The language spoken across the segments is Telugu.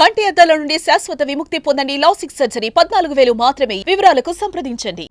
కంటి అద్దాల నుండి శాశ్వత విముక్తి పొందండి లాసిక్ సర్జరీ. పద్నాలుగు వేలు మాత్రమే. వివరాలకు సంప్రదించండి.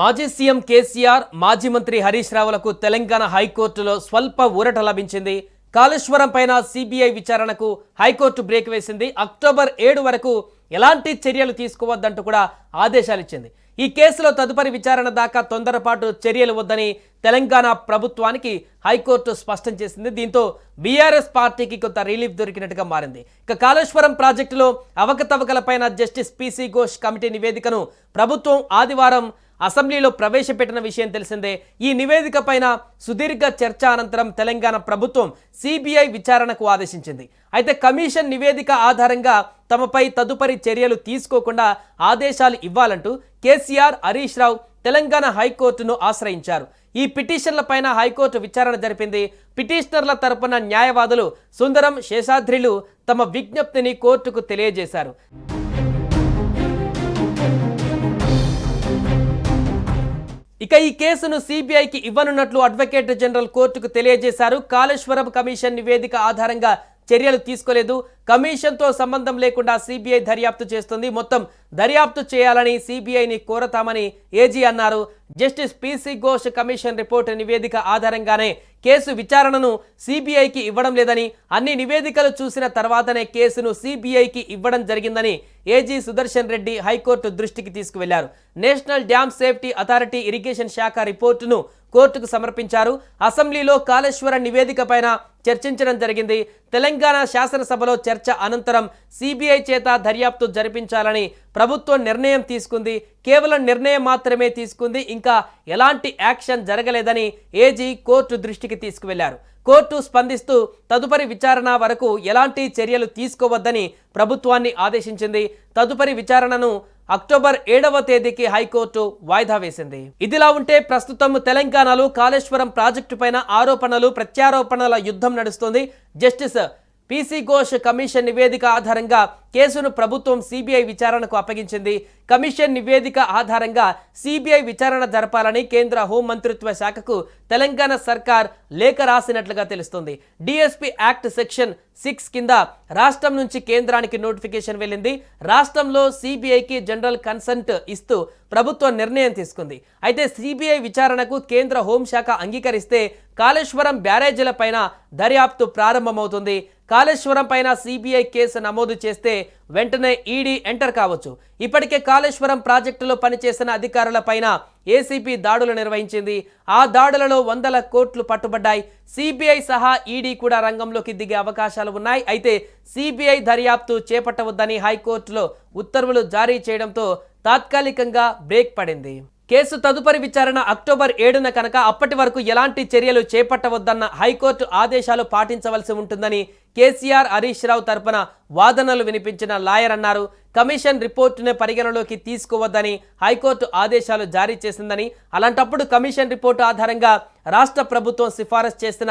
మాజీ సీఎం కేసీఆర్ మాజీ మంత్రి హరీష్ రావులకు తెలంగాణ హైకోర్టులో స్వల్ప ఊరట లభించింది. కాళేశ్వరం పైన సిబిఐ విచారణకు హైకోర్టు బ్రేక్ వేసింది. అక్టోబర్ ఏడు వరకు ఎలాంటి చర్యలు తీసుకోవద్దంటూ కూడా ఆదేశాలు ఇచ్చింది ఈ కేసులో తదుపరి విచారణ దాకా తొందరపాటు చర్యలు వద్దని తెలంగాణ ప్రభుత్వానికి హైకోర్టు స్పష్టం చేసింది. దీంతో బీఆర్ఎస్ పార్టీకి కొంత రిలీఫ్ దొరికినట్టుగా మారింది. ఇక కాళేశ్వరం ప్రాజెక్టులో అవకతవకలపైన జస్టిస్ పిసి ఘోష్ కమిటీ నివేదికను ప్రభుత్వం ఆదివారం అసెంబ్లీలో ప్రవేశపెట్టిన విషయం తెలిసిందే. ఈ నివేదిక పైన సుదీర్ఘ చర్చ అనంతరం తెలంగాణ ప్రభుత్వం సిబిఐ విచారణకు ఆదేశించింది. అయితే కమిషన్ నివేదిక ఆధారంగా తమపై తదుపరి చర్యలు తీసుకోకుండా ఆదేశాలు ఇవ్వాలంటూ కేసీఆర్ హరీష్ రావు తెలంగాణ హైకోర్టును ఆశ్రయించారు. ఈ పిటిషన్లపైన హైకోర్టు విచారణ జరిపింది. పిటిషనర్ల తరపున న్యాయవాదులు సుందరం శేషాద్రిలు తమ విజ్ఞప్తిని కోర్టుకు తెలియజేశారు. ఇక ఈ కేసును సిబిఐకి ఇవ్వనున్నట్లు అడ్వకేట్ జనరల్ కోర్టుకు తెలియజేశారు. కాళేశ్వరం కమిషన్ నివేదిక ఆధారంగా చర్యలు తీసుకోలేదు. కమిషన్తో సంబంధం లేకుండా సిబిఐ దర్యాప్తు చేస్తుంది. మొత్తం దర్యాప్తు చేయాలని సిబిఐని కోరతామని ఏజీ అన్నారు. Justice PC Ghosh commission report నివేదిక ఆధారంగానే కేసు విచారణను సిబిఐకి ఇవ్వడం లేదని అన్ని నివేదికలు చూసిన తర్వాతనే కేసును సిబిఐకి ఇవ్వడం జరిగిందని ఏజీ సుదర్శన్ రెడ్డి హైకోర్టు దృష్టికి తీసుకువెళ్ళారు. National dam safety authority irrigation శాఖ రిపోర్టును కోర్టుకు సమర్పించారు. అసెంబ్లీలో కాళేశ్వర నివేదిక పైన చర్చించడం జరిగింది. తెలంగాణ శాసనసభలో చర్చ అనంతరం సిబిఐ చేత దర్యాప్తు జరిపించాలని ప్రభుత్వం నిర్ణయం తీసుకుంది. కేవలం నిర్ణయం మాత్రమే తీసుకుంది. ఇంకా ఎలాంటి యాక్షన్ జరగలేదని ఏజీ కోర్టు దృష్టికి తీసుకువెళ్ళారు. కోర్టు స్పందిస్తూ తదుపరి విచారణ వరకు ఎలాంటి చర్యలు తీసుకోవద్దని ప్రభుత్వాన్ని ఆదేశించింది. తదుపరి విచారణను అక్టోబర్ ఏడవ తేదీకి హైకోర్టు వాయిదా వేసింది. ఇదిలా ఉంటే ప్రస్తుతం తెలంగాణలో కాళేశ్వరం ప్రాజెక్టు పైన ఆరోపణలు ప్రత్యారోపణల యుద్ధం నడుస్తోంది. జస్టిస్ పీసీ ఘోష్ కమిషన్ నివేదిక ఆధారంగా కేసును ప్రభుత్వం సిబిఐ విచారణకు అప్పగించింది. కమిషన్ నివేదిక ఆధారంగా సిబిఐ విచారణ జరపాలని కేంద్ర హోం మంత్రిత్వ శాఖకు తెలంగాణ సర్కార్ లేఖ రాసినట్లుగా తెలుస్తుంది. డిఎస్పీ యాక్ట్ సెక్షన్ సిక్స్ కింద రాష్ట్రం నుంచి కేంద్రానికి నోటిఫికేషన్ వెళ్ళింది. రాష్ట్రంలో సిబిఐకి జనరల్ కన్సంట్ ఇస్తూ ప్రభుత్వం నిర్ణయం తీసుకుంది. అయితే సిబిఐ విచారణకు కేంద్ర హోంశాఖ అంగీకరిస్తే కాళేశ్వరం బ్యారేజీల పైన దర్యాప్తు ప్రారంభమవుతుంది. కాళేశ్వరం పైన సిబిఐ కేసు నమోదు చేస్తే వెంటనే ఈడీ ఎంటర్ కావచ్చు. ఇప్పటికే కాళేశ్వరం ప్రాజెక్టులో పనిచేసిన అధికారుల పైన ఏసీపీ దాడులు నిర్వహించింది. ఆ దాడులలో వందల కోట్లు పట్టుబడ్డాయి. సిబిఐ సహా ఈడీ కూడా రంగంలోకి దిగే అవకాశాలు ఉన్నాయి. అయితే సిబిఐ దర్యాప్తు చేపట్టవద్దని హైకోర్టులో ఉత్తర్వులు జారీ చేయడంతో తాత్కాలికంగా బ్రేక్ పడింది. కేసు తదుపరి విచారణ అక్టోబర్ ఏడున కనుక అప్పటి వరకు ఎలాంటి చర్యలు చేపట్టవద్దన్న హైకోర్టు ఆదేశాలు పాటించవలసి ఉంటుందని కేసీఆర్ హరీష్ రావు తరపున వాదనలు వినిపించిన లాయర్ అన్నారు. కమిషన్ రిపోర్టును పరిగణలోకి తీసుకోవద్దని హైకోర్టు ఆదేశాలు జారీ చేసిందని. అలాంటప్పుడు కమిషన్ రిపోర్టు ఆధారంగా రాష్ట్ర ప్రభుత్వం సిఫారసు చేసిన